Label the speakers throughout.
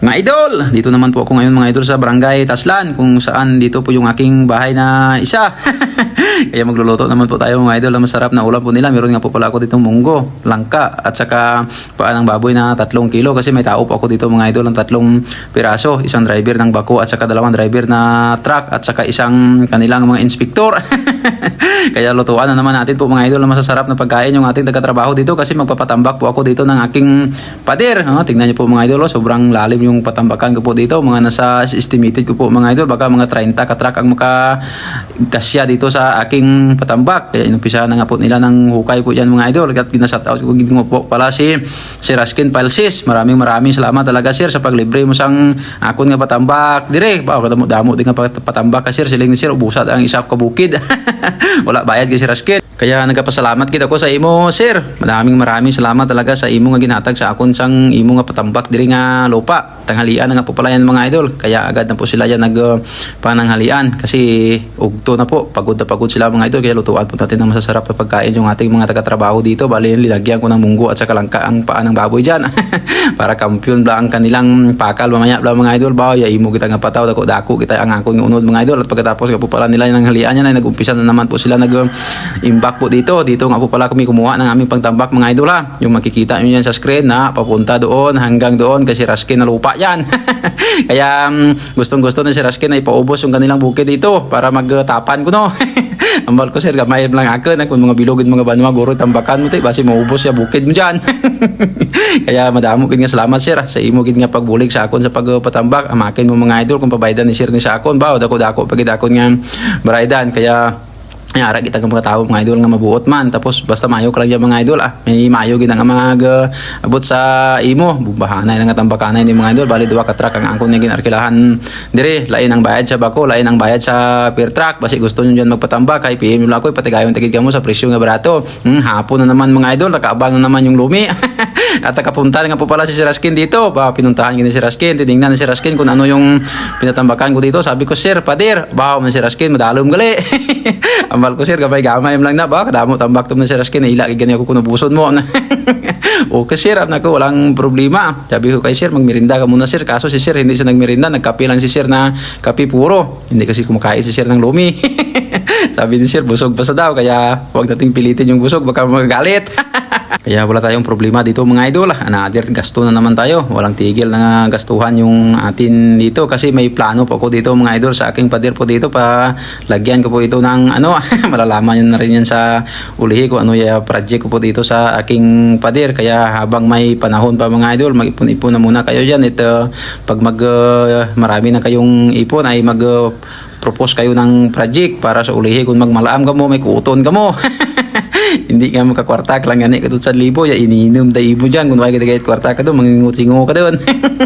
Speaker 1: Mga idol, dito naman po ako ngayon mga idol sa Barangay Taslan kung saan dito po yung aking bahay na isa. Kaya magluluto naman po tayo mga idol na masarap na ulam po nila. Meron nga po pala ako dito munggo, langka at saka paan ng baboy na tatlong kilo kasi may tao po ako dito mga idol ng tatlong piraso. Isang driver ng bako at saka dalawang driver na truck at saka isang kanilang mga inspektor. Kaya lutuan na naman natin po mga idol na masasarap na pagkain yung ating taga-trabaho dito kasi magpapatambak po ako dito ng aking pader. Oh, tingnan niyo po mga idol, oh, sobrang lalim yung patambakan ko po dito. Mga nasa estimated ko po mga idol, baka mga 30 katrak ang maka kasya dito sa aking patambak. Kaya inumpisahan na nga po nila ng hukay po yan mga idol. At ginasat out ko gino po pala si si Raskin Palsis. Maraming maraming salamat talaga sir sa paglibre mo sang akon nga patambak. Dire, ba kadamo damo din nga pat- patambak ka sir siling ni sir ubusat ang isa ka bukid. Wala bayad kasi Raskin. Kaya nagapasalamat kita ko sa imo, sir. Maraming maraming salamat talaga sa imo nga ginatag sa akon sang imo nga patambak diri nga lupa. Tanghalian nga po mga idol. Kaya agad na po sila yan nag uh, kasi ugto na po. Pagod na pagod sila mga idol. Kaya lutuan po natin ng masasarap na pagkain yung ating mga taga-trabaho dito. Bali, linagyan ko ng munggo at saka langka ang paa ng baboy dyan. Para kampiyon ba ang kanilang pakal mamaya bla mga idol. Ba, ya imo kita nga pataw dako dako kita ang akon nga unod mga idol. At pagkatapos nga po pala nila ng halian yan ay nag-umpisa na naman po sila nag uh, imbak po dito. Dito nga po pala kami kumuha ng aming pangtambak mga idol ha. Yung makikita nyo yan sa screen na papunta doon hanggang doon kasi Raskin na lupa yan. Kaya um, gustong gusto na si Raskin na ipaubos yung kanilang bukid dito para magtapan ko no. Ambal ko sir, gamay lang ako na kung mga bilogin mga banwa guro tambakan mo tayo basi maubos ya bukid mo dyan. Kaya madamo gid nga salamat sir sa imo gid nga pagbulig sa akon sa pagpatambak. Amakin mo mga idol kung pabaydan ni sir ni sa akon ba dako dako pagid akon nga baraydan kaya ay, ara kita ng mga tao mga idol nga mabuot man. Tapos basta mayo ka lang mga idol ah. May mayo gid nga mag abot sa imo. Bubahanay nga tambakanay ni mga idol. Bali duwa ka truck ang angkon nga ginarkilahan. Dire lain ang bayad sa bako lain ang bayad sa per truck. Basi gusto niyo dyan magpatambak kay PM lang ako ipatigayon tigid kamo sa presyo nga barato. Hmm, hapon na naman mga idol. Nakaabang na naman yung lumi at nakapunta nga po pala si Raskin dito. Ba pinuntahan gini si Raskin tinignan ni si Raskin kung ano yung pinatambakan ko dito. Sabi ko sir pader. Bahaw man si Raskin madalom gali. Ambal ko sir gamay gamay lang na. Ba kadamo tambak tum na si Raskin ila gani ako kuno buson mo. Okay sir na ko walang problema. Sabi ko kay sir magmirinda ka muna sir. Kaso si sir hindi siya nagmirinda nagkape lang si sir na kape puro. Hindi kasi kumakain si sir ng lumi. Sabi ni sir busog pa sa daw kaya huwag nating pilitin yung busog baka magagalit Kaya wala tayong problema dito mga idol. Another gasto na naman tayo. Walang tigil na gastuhan yung atin dito kasi may plano po ako dito mga idol sa aking pader po dito. Pa lagyan ko po ito ng ano malalaman yun na rin yan sa ulihi ko ano yung project ko po dito sa aking pader. Kaya habang may panahon pa mga idol mag-ipon-ipon na muna kayo dyan. Ito pag mag uh, marami na kayong ipon ay mag uh, propose kayo ng project para sa ulihi. Kung magmalaam ka mo may kuton ka mo hindi nga makakwarta lang gani kadto sa libo ya iniinom tayo mo diyan wala kita kahit kwarta ka doon mangingut-singo ka doon.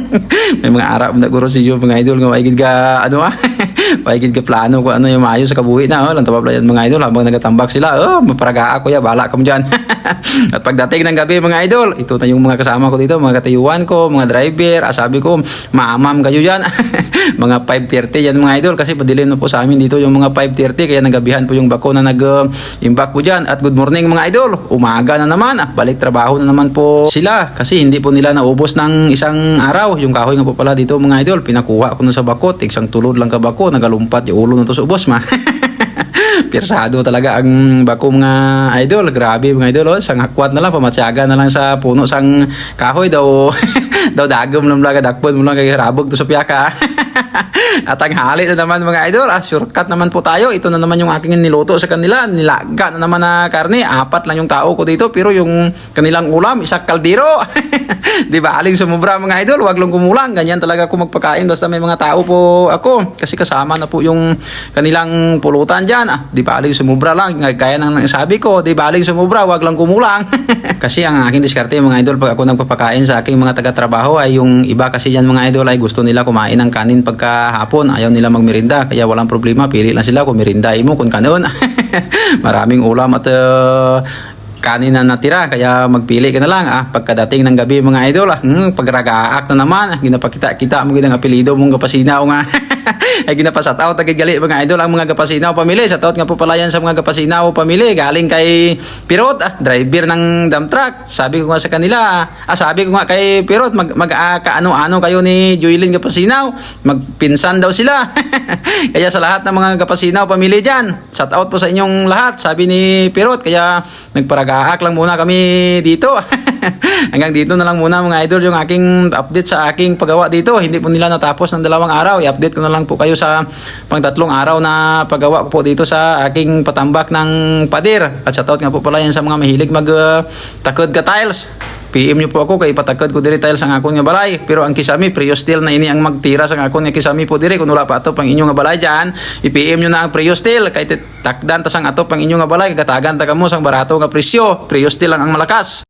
Speaker 1: May mga arap na guro si mga idol nga wala ka ano ah wala ka plano kung ano yung maayo sa kabuhi na oh lang tabab yan mga idol habang nagatambak sila oh maparaga ako ya bala ka mo diyan at pagdating ng gabi mga idol ito na yung mga kasama ko dito mga katayuan ko mga driver ah, sabi ko maamam kayo diyan mga 5.30 yan mga idol kasi padilim na po sa amin dito yung mga 5.30 kaya nagabihan po yung bako na nag-imbak po dyan. At good morning mga idol. Umaga na naman ah, balik trabaho na naman po sila kasi hindi po nila naubos ng isang araw. Yung kahoy nga po pala dito mga idol pinakuha ko na sa bako isang tulod lang ka bako nagalumpat yung ulo na to sa Pirsado talaga ang bako mga idol. Grabe mga idol. Oh. Sang hakwat na lang, pamatsyaga na lang sa puno sang kahoy daw. daw dagom lang lang, dakpon mo lang kay rabog to sa piyaka. At ang halit na naman mga idol, ah, shortcut naman po tayo. Ito na naman yung aking niluto sa kanila. Nilaga na naman na karne. Apat lang yung tao ko dito, pero yung kanilang ulam, isang kaldero. Di ba? Aling sumubra mga idol, wag lang kumulang. Ganyan talaga ako magpakain basta may mga tao po ako. Kasi kasama na po yung kanilang pulutan dyan. Ah, di ba? Aling sumubra lang. Gaya ng sabi ko, di ba? Aling sumubra, wag lang kumulang. kasi ang aking diskarte mga idol, pag ako nagpapakain sa aking mga taga-trabaho ay yung iba kasi dyan mga idol ay gusto nila kumain ng kanin pagka hapon ayaw nila magmerinda kaya walang problema pili lang sila kung merinda mo kung kanon maraming ulam at uh, kanin na natira kaya magpili ka na lang ah. Pagkadating ng gabi mga idol ah. Hmm, pagragaak na naman ah, ginapakita kita mo gid ang apelyido mong gapasinaw nga. Ay ginapasat out agad gali mga idol ang mga gapasinaw pamili sa out nga po pala sa mga gapasinaw pamili galing kay Pirot ah. Driver ng dump truck. Sabi ko nga sa kanila ah. Sabi ko nga kay Pirot mag, mag ah, kaano-ano kayo ni Joylin Gapasinaw? Magpinsan daw sila. Kaya sa lahat ng mga gapasinaw pamili dyan shout out po sa inyong lahat sabi ni Pirot. Kaya nagparagaak lang muna kami dito. Hanggang dito na lang muna mga idol yung aking update sa aking paggawa dito. Hindi po nila natapos ng dalawang araw. I-update ko na lang po kayo sa pangtatlong araw na paggawa ko po dito sa aking patambak ng pader. At shout out nga po pala yan sa mga mahilig mag uh, takod ka tiles PM nyo po ako kay ipatakad ko diri tiles ang akong nga balay. Pero ang kisami priyo steel na ini ang magtira sa akong nga kisami po diri kung wala pa ato pang inyo nga balay diyan i-PM nyo na ang priyo steel. Kay takdan ta sang ato pang inyo nga balay gatagan ta kamo sang barato nga presyo. Priyo steel lang ang malakas